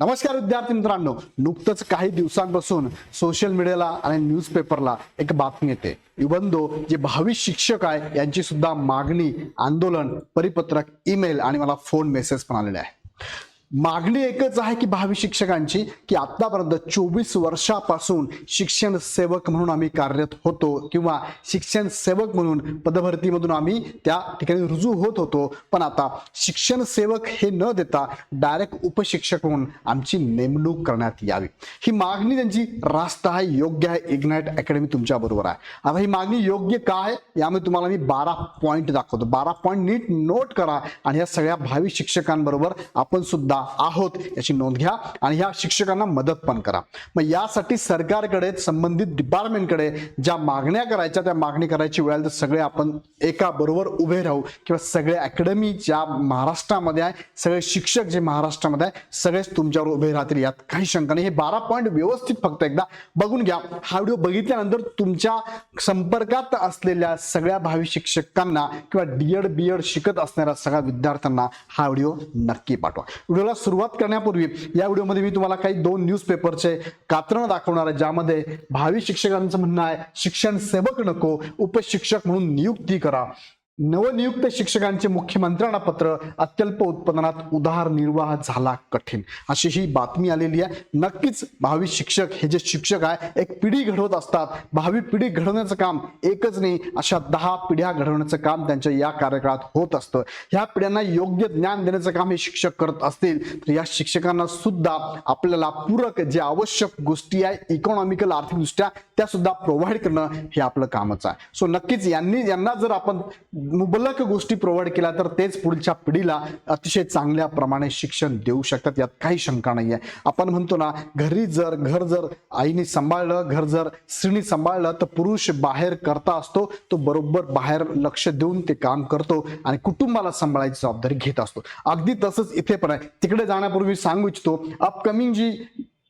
नमस्कार विद्यार्थी मित्रांनो. नुकतंच काही दिवसांपासून सोशल मीडियाला आणि न्यूजपेपरला एक बातमी येते. इबंदो जे भावी शिक्षक आहे यांची सुद्धा मागणी आंदोलन परिपत्रक ईमेल आणि मला फोन मेसेज पण आलेले आहे. मागणी एकच आहे की भावी शिक्षकांची की आतापर्यंत चोवीस वर्षापासून शिक्षण सेवक म्हणून आम्ही कार्यरत होतो किंवा शिक्षण सेवक म्हणून पदभरतीमधून आम्ही त्या ठिकाणी रुजू होत होतो. पण आता शिक्षण सेवक हे न देता डायरेक्ट उपशिक्षक म्हणून आमची नेमणूक करण्यात यावी. ही मागणी त्यांची रास्त आहे योग्य आहे. इग्नाइट अकॅडमी तुमच्या बरोबर आहे. आता ही मागणी योग्य का आहे? यामध्ये तुम्हाला मी बारा पॉईंट दाखवतो. बारा पॉईंट नीट नोट करा आणि या सगळ्या भावी शिक्षकांबरोबर आपण सुद्धा आहोत याची नोंद घ्या आणि ह्या शिक्षकांना मदत पण करा. मग यासाठी सरकारकडे संबंधित डिपार्टमेंटकडे ज्या मागण्या करायच्या त्या मागणी करायची वेळ तर सगळे आपण एका बरोबर उभे राहू किंवा सगळे अकॅडमी ज्या महाराष्ट्रामध्ये आहे सगळे शिक्षक जे महाराष्ट्रामध्ये आहे सगळेच तुमच्यावर उभे राहतील यात काही शंका नाही. हे बारा पॉईंट व्यवस्थित फक्त एकदा बघून घ्या. हा व्हिडिओ बघितल्यानंतर तुमच्या संपर्कात असलेल्या सगळ्या भावी शिक्षकांना किंवा डीएड बीएड शिकत असणाऱ्या सगळ्या विद्यार्थ्यांना हा व्हिडिओ नक्की पाठवा. व्हिडिओला सुरुवात करण्यापूर्वी या व्हिडिओमध्ये मी तुम्हाला काही दोन न्यूजपेपरचे कात्रण दाखवणार आहे ज्यामध्ये भावी शिक्षकांचं म्हणणं आहे शिक्षण सेवक नको उपशिक्षक म्हणून नियुक्ती करा. नवनियुक्त शिक्षकांचे मुख्यमंत्र्यांना पत्र अत्यल्प उत्पादनात उदारनिर्वाह झाला कठीण. अशी ही बातमी आलेली आहे. नक्कीच भावी शिक्षक हे जे शिक्षक आहे एक पिढी घडवत असतात. भावी पिढी घडवण्याचं काम एकच नाही अशा दहा पिढ्या घडवण्याचं काम त्यांच्या या कार्यकाळात होत असतं. ह्या पिढ्यांना योग्य ज्ञान देण्याचं काम हे शिक्षक करत असतील तर या शिक्षकांना सुद्धा आपल्याला पूरक जे आवश्यक गोष्टी आहे इकॉनॉमिकल आर्थिकदृष्ट्या त्या सुद्धा प्रोव्हाइड करणं हे आपलं कामच आहे. सो नक्कीच यांनी यांना जर आपण मुबलक गोष्टी प्रोव्हाइड केल्या तर तेच पुढच्या पिढीला अतिशय चांगल्या प्रमाणे शिक्षण देऊ शकतात. यात काही शंका नाही आहे आपण म्हणतो ना घरी जर घर जर आईने सांभाळलं घर जर स्त्रीने सांभाळलं तर पुरुष बाहेर करता असतो तो बरोबर बाहेर लक्ष देऊन ते काम करतो आणि कुटुंबाला सांभाळायची जबाबदारी घेत असतो. अगदी तसंच इथे पण आहे. तिकडे जाण्यापूर्वी सांगू इच्छितो अपकमिंग जी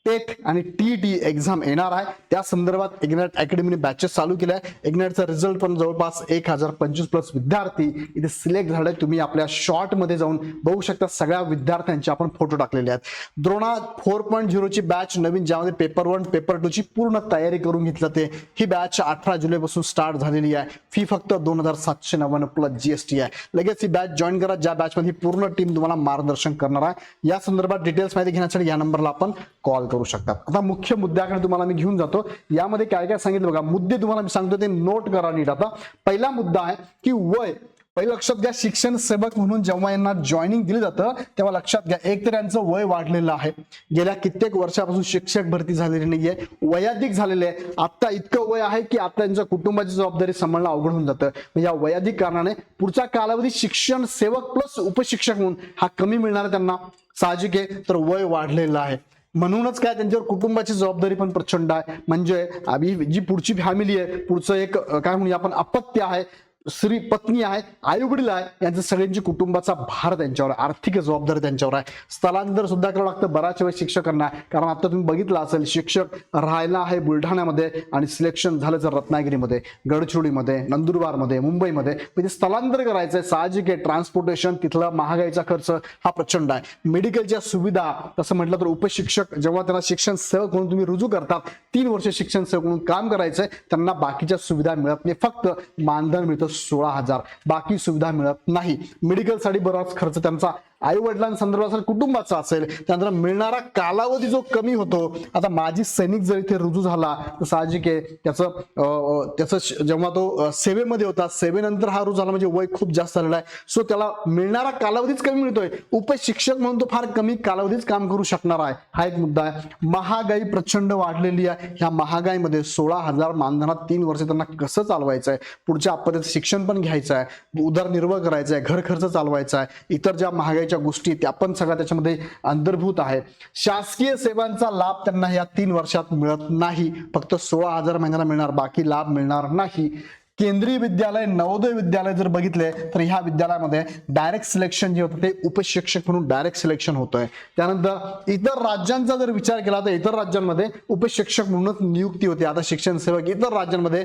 टेट आणि टी टी एक्झाम येणार आहे. त्या संदर्भात इग्नाइट अकॅडमीने बॅचेस चालू केल्या. आहे रिझल्ट पण जवळपास एक हजार पंचवीस प्लस विद्यार्थी इथे सिलेक्ट झाले. तुम्ही आपल्या शॉर्टमध्ये जाऊन बघू शकता. सगळ्या विद्यार्थ्यांचे आपण फोटो टाकलेले आहेत. द्रोणा फोर पॉईंट झिरोची बॅच नवीन ज्यामध्ये पेपर वन पेपर टू ची पूर्ण तयारी करून घेतली जाते ही बॅच अठरा जुलैपासून स्टार्ट झालेली आहे. फी फक्त दोन हजार सातशे नव्याण्णव प्लस जीएसटी आहे. लगेच ही बॅच जॉईन करा. ज्या बॅचमध्ये पूर्ण टीम तुम्हाला मार्गदर्शन करणार आहे. या संदर्भात डिटेल्स माहिती घेण्यासाठी या नंबरला आपण कॉल करू. शकतात. आता मुख्य मुद्द्याकडे तुम्हाला मी घेऊन जातो. यामध्ये काय काय सांगितलं बघा. मुद्दे तुम्हाला मी सांगतो ते नोट करा नीट आता. पहिला मुद्दा आहे की वय. पहिलं लक्षात घ्या शिक्षण सेवक म्हणून जेव्हा यांना जॉईनिंग दिलं जातं तेव्हा लक्षात घ्या एक तर यांचं वय वाढलेलं आहे. गेल्या कित्येक वर्षापासून शिक्षक भरती झालेली नाहीये वयाधिक झालेले आहे. आता इतकं वय आहे की आता यांच्या कुटुंबाची जबाबदारी सांभाळणं अवघड होऊन जातं. या वयाधिक कारणाने पुढचा कालावधी शिक्षण सेवक प्लस उपशिक्षक म्हणून हा कमी मिळणार त्यांना. साहजिक आहे तर वय वाढलेलं आहे. म्हणूनच काय त्यांच्यावर कुटुंबाची जबाबदारी पण प्रचंड आहे. म्हणजे आम्ही जी पुढची फॅमिली आहे पुढचं एक काय म्हणूया आपण अपत्य आहे. स्त्री पत्नी आहे आई वडील आहे यांचं सगळ्यांची कुटुंबाचा भार त्यांच्यावर आहे आर्थिक जबाबदारी त्यांच्यावर आहे. स्थलांतर सुद्धा करावं लागतं बऱ्याच वेळ शिक्षकांना. कारण आता तुम्ही बघितलं असेल शिक्षक राहायला आहे बुलढाण्यामध्ये आणि सिलेक्शन झालं जर रत्नागिरीमध्ये गडचिरोलीमध्ये नंदुरबारमध्ये मुंबईमध्ये. म्हणजे स्थलांतर करायचं आहे साहजिक आहे ट्रान्सपोर्टेशन तिथला महागाईचा खर्च हा प्रचंड आहे. मेडिकलच्या सुविधा तसं म्हटलं तर उपशिक्षक जेव्हा त्यांना शिक्षण सेवक म्हणून तुम्ही रुजू करतात तीन वर्ष शिक्षण सेवक म्हणून काम करायचंय त्यांना बाकीच्या सुविधा मिळत नाही. फक्त मानधन मिळतं सोळा हजार. बाकी सुविधा मिळत नाही. मेडिकलसाठी बराच खर्च त्यांचा आई वडिलांसंदर्भात असेल कुटुंबाचा असेल त्यानंतर मिळणारा कालावधी जो कमी होतो आता माजी सैनिक जर इथे रुजू झाला तर साहजिक आहे त्याचं त्याचं जेव्हा तो सेवेमध्ये होता सेवेनंतर हा रुजू झाला म्हणजे वय खूप जास्त झालेला आहे. सो त्याला मिळणारा कालावधीच कमी मिळतोय. उपशिक्षक म्हणून तो फार कमी कालावधीच काम करू शकणार आहे. हा एक मुद्दा आहे. महागाई प्रचंड वाढलेली आहे. ह्या महागाईमध्ये सोळा हजार मानधनात तीन वर्ष त्यांना कसं चालवायचं आहे? पुढच्या आपत्तीत शिक्षण शिक्षण पण घ्यायचं आहे उदरनिर्वाह करायचा आहे घर खर्च चालवायचा आहे इतर ज्या महागाईच्या गोष्टी त्या पण सगळ्या त्याच्यामध्ये अंतर्भूत आहे. शासकीय सेवांचा लाभ त्यांना या तीन वर्षात मिळत नाही. फक्त सोळा हजार महिन्याला मिळणार बाकी लाभ मिळणार नाही. केंद्रीय विद्यालय नवोदय विद्यालय जर बघितले तर ह्या विद्यालयामध्ये डायरेक्ट सिलेक्शन जे होतं ते उपशिक्षक म्हणून डायरेक्ट सिलेक्शन होतंय. त्यानंतर इतर राज्यांचा जर विचार केला तर इतर राज्यांमध्ये उपशिक्षक म्हणूनच नियुक्ती होते. आता शिक्षण सेवक इतर राज्यांमध्ये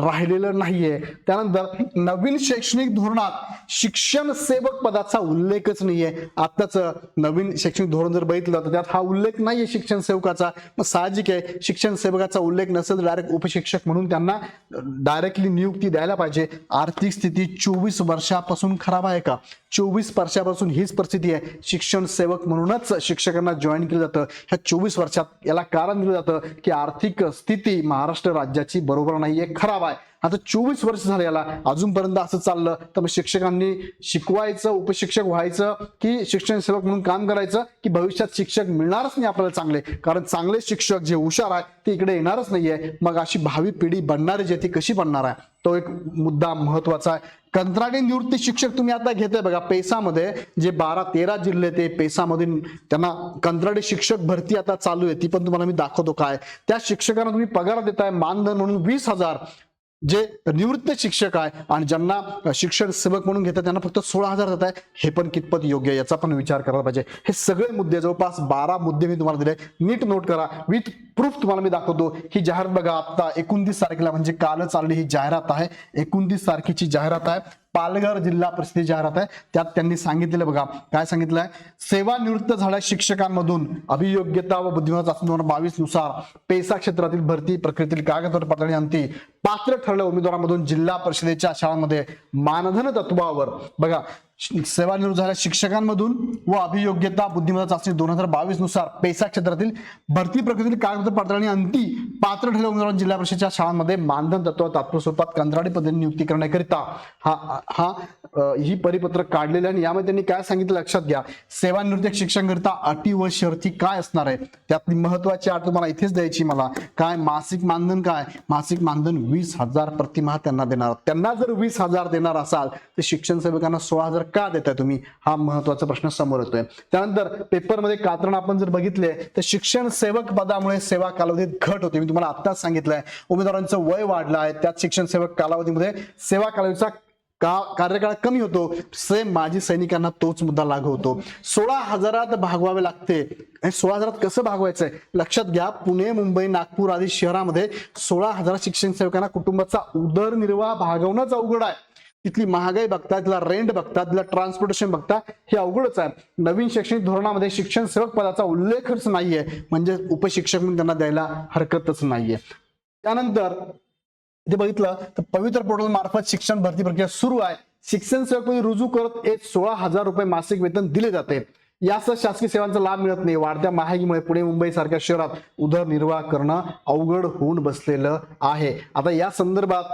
राहिलेलं नाहीये. त्यानंतर नवीन शैक्षणिक धोरणात शिक्षण सेवक पदाचा उल्लेखच नाहीये. आत्ताच नवीन शैक्षणिक धोरण जर बघितलं तर त्यात हा उल्लेख नाहीये शिक्षण सेवकाचा. मग साहजिक आहे शिक्षण सेवकाचा उल्लेख नसेल तर डायरेक्ट उपशिक्षक म्हणून त्यांना डायरेक्टली नियुक्त द्यायला पाहिजे. आर्थिक स्थिती चोवीस वर्षापासून खराब आहे का? चोवीस वर्षापासून हीच परिस्थिती आहे. शिक्षण सेवक म्हणूनच शिक्षकांना जॉईन केलं जातं. ह्या चोवीस वर्षात याला कारण दिलं जातं की आर्थिक स्थिती महाराष्ट्र राज्याची बरोबर नाहीये खराब आहे. आता चोवीस वर्ष झाले याला. अजूनपर्यंत असं चाललं. तर मग शिक्षकांनी शिकवायचं उपशिक्षक व्हायचं की शिक्षण सेवक म्हणून काम करायचं की भविष्यात शिक्षक मिळणारच नाही आपल्याला चांगले. कारण चांगले शिक्षक जे हुशार आहे ते इकडे येणारच नाहीये. मग अशी भावी पिढी बनणारी जे ती कशी बनणार आहे? तो एक मुद्दा महत्त्वाचा आहे. कंत्राटी निवृत्ती शिक्षक तुम्ही आता घेताय बघा पेसामध्ये जे बारा तेरा जिल्हे ते पेसामध्ये त्यांना कंत्राटी शिक्षक भरती आता चालू आहे ती पण तुम्हाला मी दाखवतो काय. त्या शिक्षकांना तुम्ही पगार देताय मानधन म्हणून वीस हजार जे निवृत्त शिक्षक आहे आणि ज्यांना शिक्षण सेवक म्हणून घेतात त्यांना फक्त सोळा हजार देत आहे हे पण कितपत योग्य आहे याचा पण विचार करायला पाहिजे. हे सगळे मुद्दे जवळपास बारा मुद्दे मी तुम्हाला दिले. नीट नोट करा. विथ प्रूफ तुम्हाला मी दाखवतो. ही जाहिरात बघा आता एकोणतीस तारखेला म्हणजे कालच आलेली ही जाहिरात आहे. एकोणतीस तारखेची जाहिरात आहे. पालघर जिल्हा परिषदेची जाहिरात आहे. त्यात त्यांनी सांगितलेलं बघा. काय सांगितलंय? सेवानिवृत्त झाल्या शिक्षकांमधून अभियोग्यता व बुद्धिमत्ता चाचणी दोन बावीसनुसार पेसा क्षेत्रातील भरती प्रक्रियेतील कागदपत्र पातळी अंती पात्र ठरलेल्या उमेदवारांमधून जिल्हा परिषदेच्या शाळांमध्ये मानधन तत्वावर बघा. सेवानिवृत्त झाल्या शिक्षकांमधून व अभियोग्यता बुद्धिमत्ता चाचणी दोन हजार बावीसनुसार पेसा क्षेत्रातील भरती प्रक्रियेतील कागदपत्र पातळी अंती पात्र ठरलेल्या उमेदवारांना जिल्हा परिषदेच्या शाळांमध्ये मानधन तत्व तात्पुर स्वरूपात कंत्राटी पद्धतीने नियुक्ती करण्याकरिता हा हा ही परिपत्रक काढलेले आणि यामध्ये त्यांनी काय सांगितलं लक्षात घ्या. सेवानिवृत्त शिक्षकांकरिता अटी व शर्ती काय असणार आहे? त्यातली महत्वाची अट तुम्हाला इथेच द्यायची मला. काय मासिक मानधन काय? मासिक मानधन वीस हजार प्रतिमाह त्यांना देणार. त्यांना जर वीस हजार देणार असाल तर शिक्षण सेवकांना सोळा हजार का देताय तुम्ही? हा महत्त्वाचा प्रश्न समोर येतोय. त्यानंतर पेपरमध्ये कात्रण आपण जर बघितले तर शिक्षण सेवक पदामुळे सेवा कालावधीत घट होते. मी तुम्हाला आत्ताच सांगितलंय. उमेदवारांचं वय वाढलं आहे. त्यात शिक्षण सेवक कालावधीमध्ये सेवा कालावधीचा का कार्यकाळ कमी होतो. सेम माजी सैनिकांना तोच मुद्दा लागू होतो. सोळा हजारात भागवावे लागते. आणि सोळा हजारात कसं भागवायचंय लक्षात घ्या पुणे मुंबई नागपूर आदी शहरामध्ये सोळा हजार शिक्षण सेवकांना कुटुंबाचा उदरनिर्वाह भागवणंच अवघड आहे. तिथली महागाई बघता तिथला रेंट बघता तिथला ट्रान्सपोर्टेशन बघता हे अवघडच आहे. नवीन शैक्षणिक धोरणामध्ये शिक्षण सेवक पदाचा उल्लेखच नाहीये. म्हणजे उपशिक्षक म्हणून त्यांना द्यायला हरकतच नाहीये. त्यानंतर इथे बघितलं तर पवित्र पोर्टल मार्फत शिक्षण भरती प्रक्रिया सुरू आहे. शिक्षण सेवक रुजू करत एक सोळा हजार रुपये मासिक वेतन दिले जाते. यासह शासकीय सेवांचा लाभ मिळत नाही. वाढत्या महागाईमुळे पुणे मुंबई सारख्या शहरात उदरनिर्वाह करणं अवघड होऊन बसलेलं आहे. आता या संदर्भात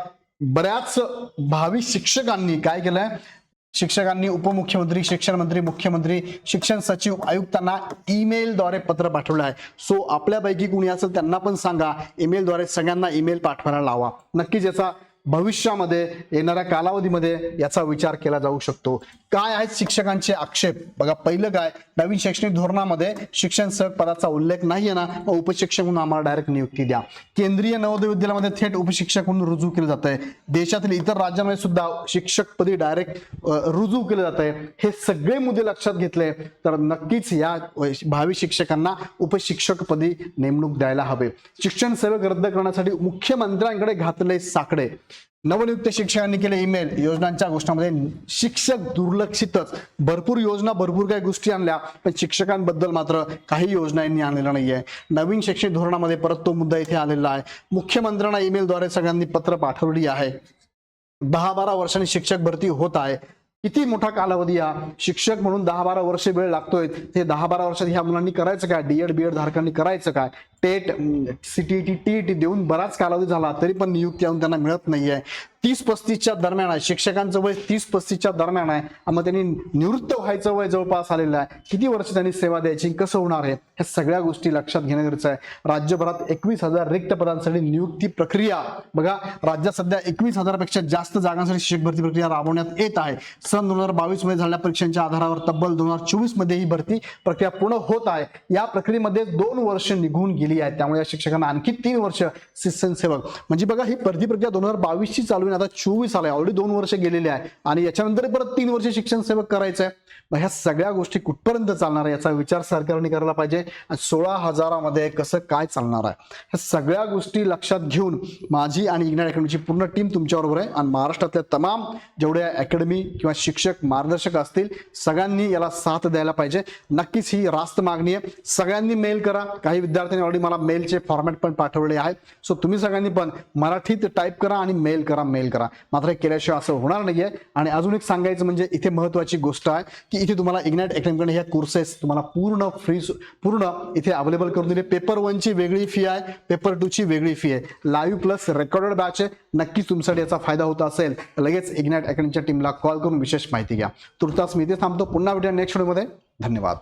बऱ्याच भावी शिक्षकांनी काय केलंय? शिक्षकांनी उपमुख्यमंत्री शिक्षण मंत्री मुख्यमंत्री शिक्षण सचिव आयुक्तांना ईमेलद्वारे पत्र पाठवलं आहे. सो आपल्यापैकी कुणी असेल त्यांना पण सांगा. ईमेलद्वारे सगळ्यांना ईमेल पाठवायला लावा. नक्कीच याचा भविष्यामध्ये येणाऱ्या कालावधीमध्ये याचा विचार केला जाऊ शकतो. काय आहेत शिक्षकांचे आक्षेप? बघा पहिलं काय? नवीन शैक्षणिक धोरणामध्ये शिक्षण सहक पदाचा उल्लेख नाहीये ना मग उपशिक्षक म्हणून आम्हाला डायरेक्ट नियुक्ती द्या. केंद्रीय नवोदय विद्यालयामध्ये थेट उपशिक्षक म्हणून रुजू केलं जात आहे देशातील इतर राज्यामध्ये सुद्धा शिक्षकपदी डायरेक्ट रुजू केलं जात आहे हे सगळे मुद्दे लक्षात घेतले तर नक्कीच या भावी शिक्षकांना उपशिक्षकपदी नेमणूक द्यायला हवे. शिक्षण सेवक रद्द करण्यासाठी मुख्यमंत्र्यांकडे घातले साकडे. नवनियुक्त शिक्षकांनी केले ईमेल योजनांच्या गोष्टीमध्ये शिक्षक दुर्लक्षितच. भरपूर योजना भरपूर काही गोष्टी आणल्या पण शिक्षकांबद्दल मात्र काही योजना यांनी आणलेल्या नाहीये. नवीन शैक्षणिक धोरणामध्ये परत तो मुद्दा इथे आलेला आहे. मुख्यमंत्र्यांना ईमेलद्वारे सगळ्यांनी पत्र पाठवली आहे. दहा बारा वर्षांनी शिक्षक भरती होत आहे. किती मोठा कालावधी हा? शिक्षक म्हणून दहा बारा वर्ष वेळ लागतोय. हे दहा बारा वर्षात ह्या मुलांनी करायचं काय? डीएड बीएड धारकांनी करायचं काय? टेट सीटीटी टीईटी देऊन बराच कालावधी झाला. तरी पण नियुक्ती आणून त्यांना मिळत नाहीये. तीस पस्तीसच्या दरम्यान आहे. शिक्षकांचं वय तीस पस्तीसच्या दरम्यान आहे. मग त्यांनी निवृत्त व्हायचं वय जवळपास आलेलं आहे. किती वर्ष त्यांनी सेवा द्यायची कसं होणार आहे? ह्या सगळ्या गोष्टी लक्षात घेणं गरजेचं आहे. राज्यभरात एकवीस हजार रिक्त पदांसाठी नियुक्ती प्रक्रिया. बघा राज्यात सध्या एकवीस हजारपेक्षा जास्त जागांसाठी शिक्षक भरती प्रक्रिया राबवण्यात येत आहे. सन दोन हजार बावीसमध्ये झालेल्या परीक्षांच्या आधारावर तब्बल दोन हजार चोवीसमध्ये ही भरती प्रक्रिया पूर्ण होत आहे. या प्रक्रियेमध्ये दोन वर्ष निघून गेली आहेत. त्यामुळे या शिक्षकांना आणखी तीन वर्ष शिक्षण सेवक म्हणजे बघा ही भरती प्रक्रिया दोन हजार बावीस ची चालू आता चोवीस आलाय ऑलरेडी दोन वर्ष गेलेली आहे. आणि याच्यानंतर परत तीन वर्ष शिक्षण सेवक करायचं आहे मग ह्या सगळ्या गोष्टी कुठपर्यंत चालणार आहे याचा विचार सरकारने करायला पाहिजे. आणि सोळा हजारामध्ये कसं काय चालणार आहे? ह्या सगळ्या गोष्टी लक्षात घेऊन माझी आणि इग्नाट अकॅडमीची पूर्ण टीम तुमच्याबरोबर आहे. आणि महाराष्ट्रातल्या तमाम जेवढ्या अकॅडमी किंवा शिक्षक मार्गदर्शक असतील सगळ्यांनी याला साथ द्यायला पाहिजे. नक्कीच ही रास्त मागणी आहे. सगळ्यांनी मेल करा. काही विद्यार्थ्यांनी ऑलरेडी मला मेलचे फॉर्मॅट पण पाठवले आहेत. सो तुम्ही सगळ्यांनी पण मराठीत टाईप करा आणि मेल करा मेल करा. मात्र केल्याशिवाय असं होणार नाहीये. आणि अजून एक सांगायचं म्हणजे इथे महत्वाची गोष्ट आहे की इथे तुम्हाला इग्नाइट अकॅडमीकडे ह्या कोर्सेस तुम्हाला पूर्ण फ्री पूर्ण इथे अवेलेबल करून दिले. पेपर वनची वेगळी फी आहे पेपर टू ची वेगळी फी आहे. लाईव्ह प्लस रेकॉर्डेड बॅच आहे. नक्कीच तुमच्यासाठी याचा फायदा होत असेल. लगेच इग्नाइट अकॅडमीच्या टीमला कॉल करून विशेष माहिती घ्या. तुर्तास मी इथे थांबतो. पुन्हा भेटूया नेक्स्ट व्हिडिओमध्ये धन्यवाद.